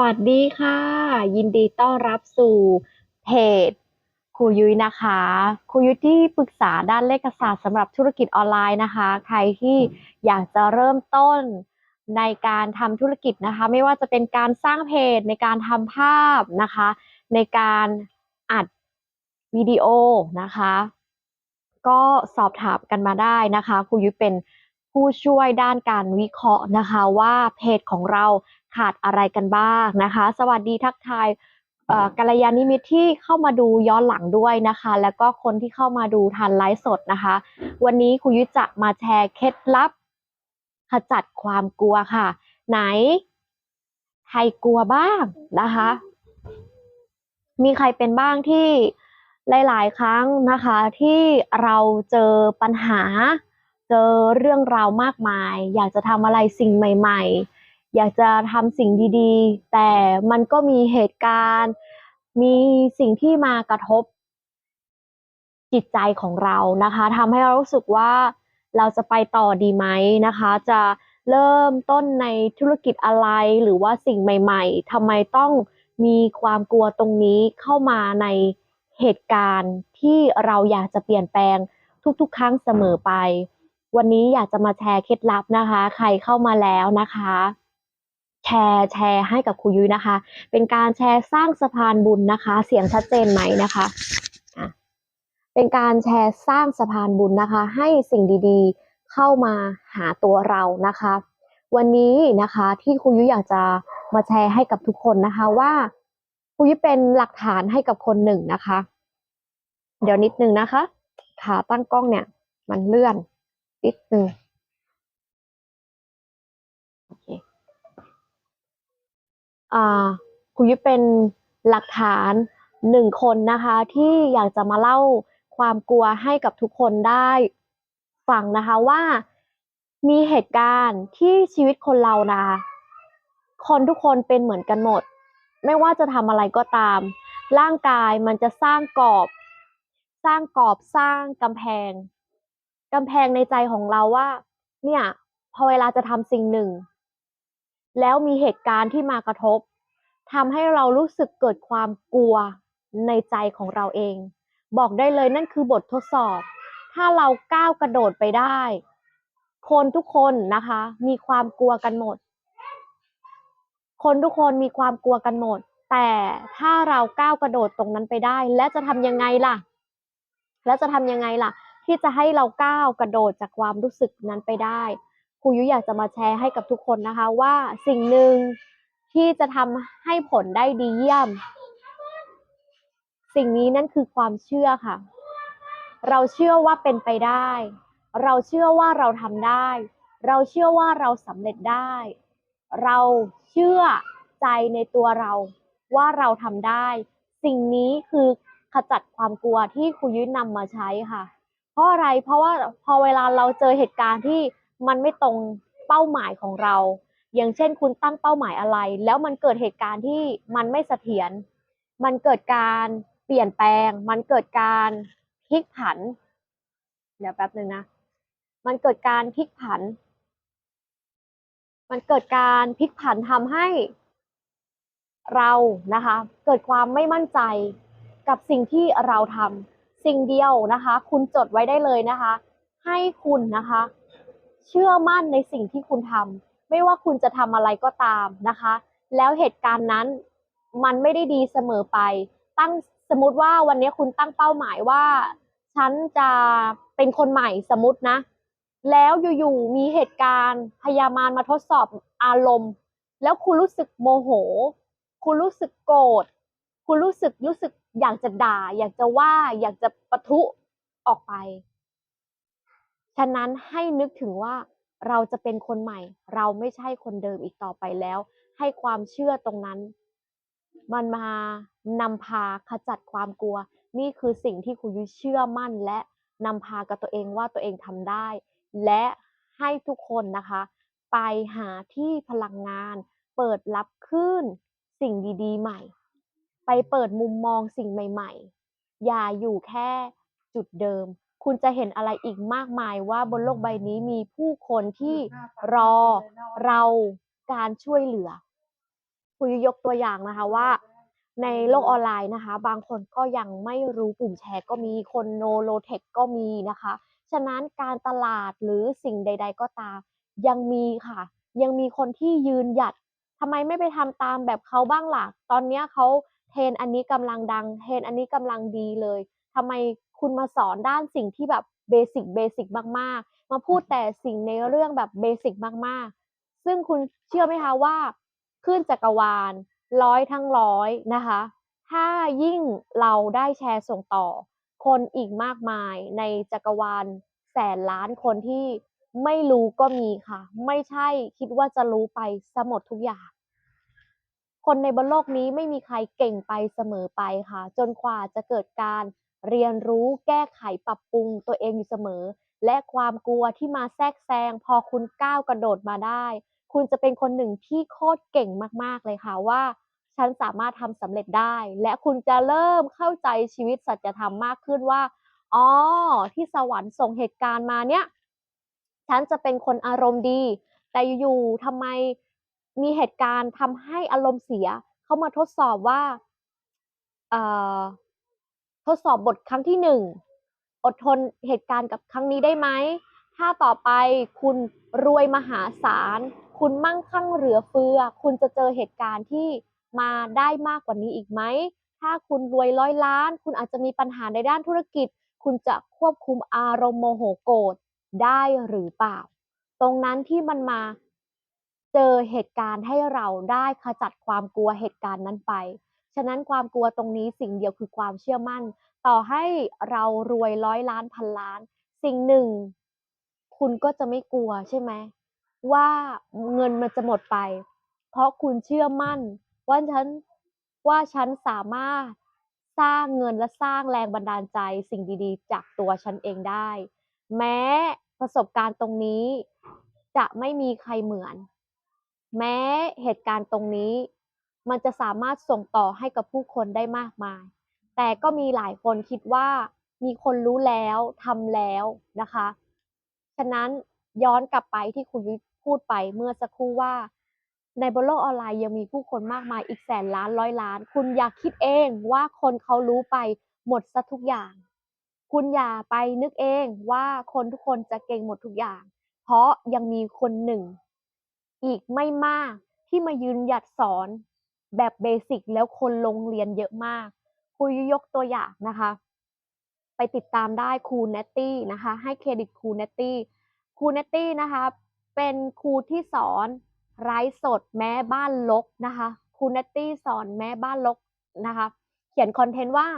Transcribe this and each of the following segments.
วัสดีค่ะ ยินดีต้อนรับสู่เพจครูยุ้ยนะคะครูยุ้ยที่ปรึกษาด้านเลขศาสตร์สำหรับธุรกิจออนไลน์นะคะ ใครที่อยากจะเริ่มต้นในการทำธุรกิจนะคะ ไม่ว่าจะเป็นการสร้างเพจในการทำภาพนะคะ ในการอัดวิดีโอนะคะ ก็สอบถามกันมาได้นะคะครูยุ้ยเป็นผู้ช่วยด้านการวิเคราะห์นะคะว่าเพจของเรา ขาดอะไรกันบ้างนะคะ สวัสดีทักทายกัลยาณิมิตรที่เข้ามาดูย้อนหลังด้วยนะคะ แล้วก็คนที่เข้ามาดูทันไลฟ์สดนะคะ วันนี้ครูยุจะมาแชร์เคล็ดลับ ขจัดความกลัวค่ะ ไหน ใครกลัวบ้างนะคะ มีใครเป็นบ้างที่หลาย ๆ ครั้งนะคะ ที่เราเจอปัญหา เจอเรื่องราวมากมาย อยากจะทำอะไรสิ่งใหม่ ๆ อยากจะทำสิ่งดีๆ แต่มันก็มีเหตุการณ์ มีสิ่งที่มากระทบจิตใจของเรานะคะทำให้เรารู้สึกว่าเราจะไปต่อดีไหมนะคะ จะเริ่มต้นในธุรกิจอะไรหรือว่าสิ่งใหม่ๆทำไมต้องมีความกลัวตรงนี้เข้ามาในเหตุการณ์ที่เราอยากจะเปลี่ยนแปลงทุกๆ ครั้งเสมอไป วันนี้อยากจะมาแชร์เคล็ดลับนะคะ ใครเข้ามาแล้วนะคะ แชร์แชร์ให้กับครูยุ้ยนะคะ เป็นการแชร์สร้างสะพานบุญนะคะ เสียงชัดเจนไหมนะคะเป็นการแชร์สร้างสะพานบุญนะคะ ให้สิ่งดีๆเข้ามาหาตัวเรานะคะ วันนี้นะคะที่ครูยุ้ยอยากจะมาแชร์ให้กับทุกคนนะคะว่าครูยุ้ยเป็นหลักฐานให้กับคนหนึ่งนะคะ เดี๋ยวนิดนึงนะคะ ขาตั้งกล้องเนี่ย มันเลื่อนนิดนึงโอเค คุณยุ้ยเป็นหลักฐานหนึ่งคนนะคะที่อยากจะมาเล่าความกลัวให้กับทุกคนได้ฟังนะคะว่ามีเหตุการณ์ที่ชีวิตคนเรานะคะคนทุกคนเป็นเหมือนกันหมด ไม่ว่าจะทำอะไรก็ตาม ร่างกายมันจะสร้างกรอบ สร้างกรอบสร้างกำแพงกำแพงในใจของเราว่า เนี่ยพอเวลาจะทำสิ่งหนึ่ง แล้วมีเหตุการณ์ที่มากระทบทำให้เรารู้สึกเกิดความกลัวในใจของเราเอง บอกได้เลยนั่นคือบททดสอบ ถ้าเราก้าวกระโดดไปได้ คนทุกคนนะคะ มีความกลัวกันหมด คนทุกคนมีความกลัวกันหมด แต่ถ้าเราก้าวกระโดดตรงนั้นไปได้ และจะทำยังไงล่ะ แล้วจะทำยังไงล่ะ ที่จะให้เราก้าวกระโดดจากความรู้สึกนั้นไปได้ ครูยุ้ยอยากจะมาแชร์ให้กับทุกคนนะคะ ว่าสิ่งหนึ่งที่จะทำให้ผลได้ดีเยี่ยม สิ่งนี้นั่นคือความเชื่อค่ะ เราเชื่อว่าเป็นไปได้ เราเชื่อว่าเราทำได้ เราเชื่อว่าเราสำเร็จได้ เราเชื่อใจในตัวเราว่าเราทำได้ สิ่งนี้คือขจัดความกลัวที่ครูยุ้ยนำมาใช้ค่ะ เพราะอะไรเพราะว่าพอเวลาเราเจอเหตุการณ์ที่ มันไม่ตรงเป้าหมายของเรา อย่างเช่นคุณตั้งเป้าหมายอะไร แล้วมันเกิดเหตุการณ์ที่มันไม่เสถียรมันเกิดการเปลี่ยนแปลง มันเกิดการพลิกผัน เดี๋ยวแป๊บหนึ่งนะ มันเกิดการพลิกผัน มันเกิดการพลิกผันทำให้เรานะคะ เกิดความไม่มั่นใจกับสิ่งที่เราทำสิ่งเดียวนะคะ คุณจดไว้ได้เลยนะคะ ให้คุณนะคะ เชื่อมั่นในสิ่งที่คุณทำไม่ว่าคุณจะทำอะไรก็ตามนะคะ แล้วเหตุการณ์นั้นมันไม่ได้ดีเสมอไป ตั้งสมมติว่าวันนี้คุณตั้งเป้าหมายว่า ฉันจะเป็นคนใหม่สมมตินะ แล้วอยู่ๆมีเหตุการณ์พยามารมาทดสอบอารมณ์ แล้วคุณรู้สึกโมโห คุณรู้สึกโกรธคุณรู้สึกรู้สึกอยากจะด่า อยากจะว่าอยากจะปะทุออกไป ฉะนั้นให้นึกถึงว่าเราจะเป็นคนใหม่ เราไม่ใช่คนเดิมอีกต่อไปแล้ว ให้ความเชื่อตรงนั้น มันมานำพาขจัดความกลัว นี่คือสิ่งที่ครูยุ้ยเชื่อมั่น และนำพากับตัวเองว่าตัวเองทำได้ และให้ทุกคนนะคะ ไปหาที่พลังงาน เปิดรับคลื่นสิ่งดีๆ ใหม่ ไปเปิดมุมมองสิ่งใหม่ ๆ อย่าอยู่แค่จุดเดิม คุณจะเห็นอะไรอีกมากมายว่าบนโลกใบนี้มีผู้คนที่รอเราการช่วยเหลือคุยยกตัวอย่างนะคะว่า ในโลกออนไลน์นะคะ บางคนก็ยังไม่รู้ปุ่มแชร์ก็มีคนโนโลเทคก็มีนะคะ ฉะนั้นการตลาดหรือสิ่งใด ๆ ก็ตาม ยังมีค่ะ ยังมีคนที่ยืนหยัดทำไมไม่ไปทำตามแบบเขาบ้างล่ะ ตอนเนี้ยเขาเทรนอันนี้กำลังดัง เทรนอันนี้กำลังดีเลย ทำไมคุณมาสอนด้านสิ่งที่แบบเบสิกเบสิกมากๆ มาพูดแต่สิ่งในเรื่องแบบเบสิกมากๆ ซึ่งคุณเชื่อไหมคะว่าคลื่นจักรวาลร้อยทั้งร้อยนะคะ ถ้ายิ่งเราได้แชร์ส่งต่อ คนอีกมากมายในจักรวาลแสนล้านคนที่ไม่รู้ก็มีค่ะ ไม่ใช่คิดว่าจะรู้ไปสมดทุกอย่าง คนในบนโลกนี้ไม่มีใครเก่งไปเสมอไปค่ะ จนกว่าจะเกิดการ เรียนรู้แก้ไขปรับปรุงตัวเองอยู่เสมอ และความกลัวที่มาแทรกแซงพอคุณก้าวกระโดดมาได้ คุณจะเป็นคนหนึ่งที่โคตรเก่งมากๆเลยค่ะว่า ฉันสามารถทำสำเร็จได้ และคุณจะเริ่มเข้าใจชีวิตสัจธรรมมากขึ้นว่าอ๋อที่สวรรค์ส่งเหตุการณ์มาเนี่ย ฉันจะเป็นคนอารมณ์ดี แต่อยู่ๆทำไมมีเหตุการณ์ทำให้อารมณ์เสีย เขามาทดสอบว่า เอ่อ ดสอบบทครั้งที่หนึ่งอดทนเหตุการณ์กับครั้งนี้ได้ไหม ถ้าต่อไปคุณรวยมหาศาล คุณมั่งคั่งเหลือเฟือ คุณจะเจอเหตุการณ์ที่มาได้มากกว่านี้อีกไหม ถ้าคุณรวยร้อยล้าน คุณอาจจะมีปัญหาในด้านธุรกิจ คุณจะควบคุมอารมณ์โมโหโกรธได้หรือเปล่า ตรงนั้นที่มันมาเจอเหตุการณ์ให้เราได้ขจัดความกลัวเหตุการณ์นั้นไป ฉะนั้นความกลัวตรงนี้สิ่งเดียวคือความเชื่อมั่น ต่อให้เรารวยร้อยล้านพันล้าน สิ่งหนึ่ง คุณก็จะไม่กลัวใช่ไหมว่าเงินมันจะหมดไป เพราะคุณเชื่อมั่น ว่าฉันว่าฉันสามารถสร้างเงินและสร้างแรงบันดาลใจสิ่งดีๆ จากตัวฉันเองได้ แม้ประสบการณ์ตรงนี้จะไม่มีใครเหมือน แม้เหตุการณ์ตรงนี้ มันจะสามารถส่งต่อให้กับผู้คนได้มากมาย แต่ก็มีหลายคนคิดว่ามีคนรู้แล้วทำแล้วนะคะ ฉะนั้นย้อนกลับไปที่คุณวิทย์พูดไปเมื่อสักครู่ว่า ในบนโลกออนไลน์ยังมีผู้คนมากมายอีกแสนล้านร้อยล้าน คุณอย่าคิดเองว่าคนเขารู้ไปหมดซะทุกอย่าง คุณอย่าไปนึกเองว่าคนทุกคนจะเก่งหมดทุกอย่าง เพราะยังมีคนหนึ่ง อีกไม่มากที่มายืนหยัดสอน แบบเบสิกแล้วคนลงเรียนเยอะมากคุยยกตัวอย่างนะคะ ไปติดตามได้ครูเนตตี้นะคะ ให้เครดิตครูเนตตี้ครูเนตตี้นะคะ เป็นครูที่สอนไร้สดแม้บ้านลกนะคะครูเนตตี้สอนแม้บ้านลกนะคะ เขียนคอนเทนต์ว่า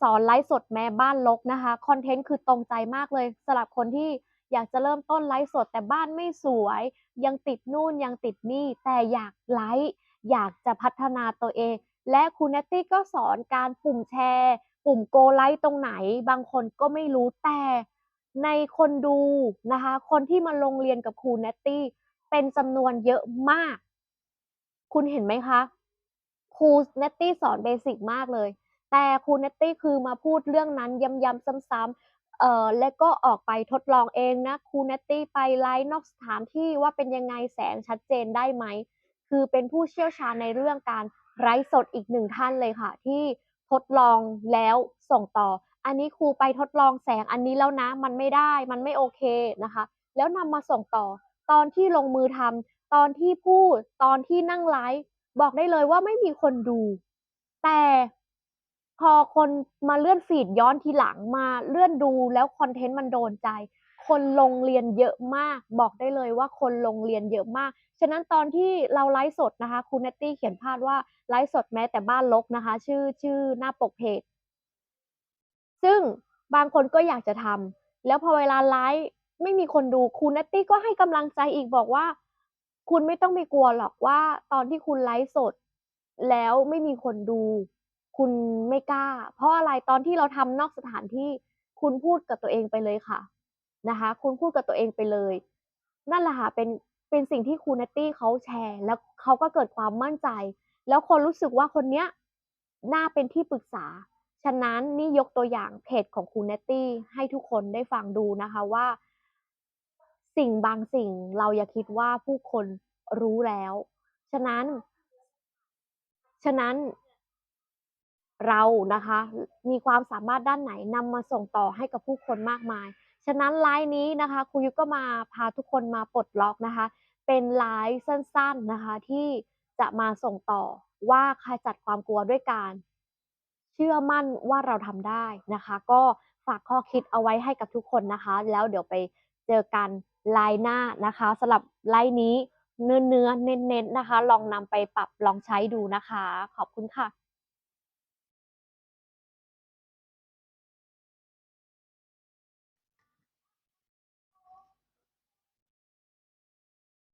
สอนไลฟ์สดแม้บ้านลกนะคะคอนเทนต์คือตรงใจมากเลยสำหรับคนที่อยากจะเริ่มต้นไลฟ์สดแต่บ้านไม่สวย ยังติดนู่นยังติดนี่แต่อยากไลฟ์ อยากจะพัฒนาตัวเอง และครูเนตตี้ก็สอนการปุ่มแชร์ ปุ่มโกไลค์ตรงไหน บางคนก็ไม่รู้แต่ในคนดูนะคะ คนที่มาลงเรียนกับครูเนตตี้เป็นจำนวนเยอะมาก คุณเห็นไหมคะครูเนตตี้สอนเบสิกมากเลย แต่ครูเนตตี้คือมาพูดเรื่องนั้นย้ำๆซ้ำๆเอ่อและก็ออกไปทดลองเองนะครูเนตตี้ไปไลฟ์นอกสถานที่ว่าเป็นยังไงแสงชัดเจนได้ไหม คือเป็นผู้เชี่ยวชาญในเรื่องการไลฟ์สดอีกหนึ่งท่านเลยค่ะ ที่ทดลองแล้วส่งต่อ อันนี้ครูไปทดลองแสงอันนี้แล้วนะ มันไม่ได้มันไม่โอเคนะคะ แล้วนำมาส่งต่อ ตอนที่ลงมือทำตอนที่พูดตอนที่นั่งไลฟ์บอกได้เลยว่าไม่มีคนดู แต่พอคนมาเลื่อนฟีดย้อนทีหลังมาเลื่อนดูแล้วคอนเทนต์มันโดนใจ คนลงเรียนเยอะมาก บอกได้เลยว่าคนลงเรียนเยอะมาก ฉะนั้นตอนที่เราไลฟ์สดนะคะคุณเนตตี้เขียนพาดว่าไลฟ์สดแม้แต่บ้านลกนะคะ ชื่อชื่อหน้าปกเพจซึ่งบางคนก็อยากจะทำแล้วพอเวลาไลฟ์ไม่มีคนดูคุณเนตตี้ก็ให้กำลังใจอีกบอกว่า คุณไม่ต้องไปกลัวหรอกว่า ตอนที่คุณไลฟ์สด แล้วไม่มีคนดู คุณไม่กล้า เพราะอะไรตอนที่เราทำนอกสถานที่คุณพูดกับตัวเองไปเลยค่ะ นะคะ คุณพูดกับตัวเองไปเลย นั่นแหละค่ะเป็นเป็นสิ่งที่ครูเนตตี้เขาแชร์ แล้วเขาก็เกิดความมั่นใจ แล้วคนรู้สึกว่าคนเนี้ยน่าเป็นที่ปรึกษา ฉะนั้นนี่ยกตัวอย่างเพจของครูเนตตี้ให้ทุกคนได้ฟังดูนะคะว่า สิ่งบางสิ่งเราอย่าคิดว่าผู้คนรู้แล้ว ฉะนั้น ฉะนั้นเรานะคะ มีความสามารถด้านไหนนำมาส่งต่อให้กับผู้คนมากมาย ฉะนั้นไลฟ์นี้นะคะครูยุก็มาพาทุกคนมาปลดล็อกนะคะ เป็นไลฟ์สั้นๆนะคะที่จะมาส่งต่อว่าขจัดความกลัวด้วยการเชื่อมั่นว่าเราทำได้นะคะ ก็ฝากข้อคิดเอาไว้ให้กับทุกคนนะคะ แล้วเดี๋ยวไปเจอกันไลน์หน้านะคะสำหรับไลน์นี้เนื้อเน้นๆนะคะ ลองนำไปปรับลองใช้ดูนะคะ ขอบคุณค่ะ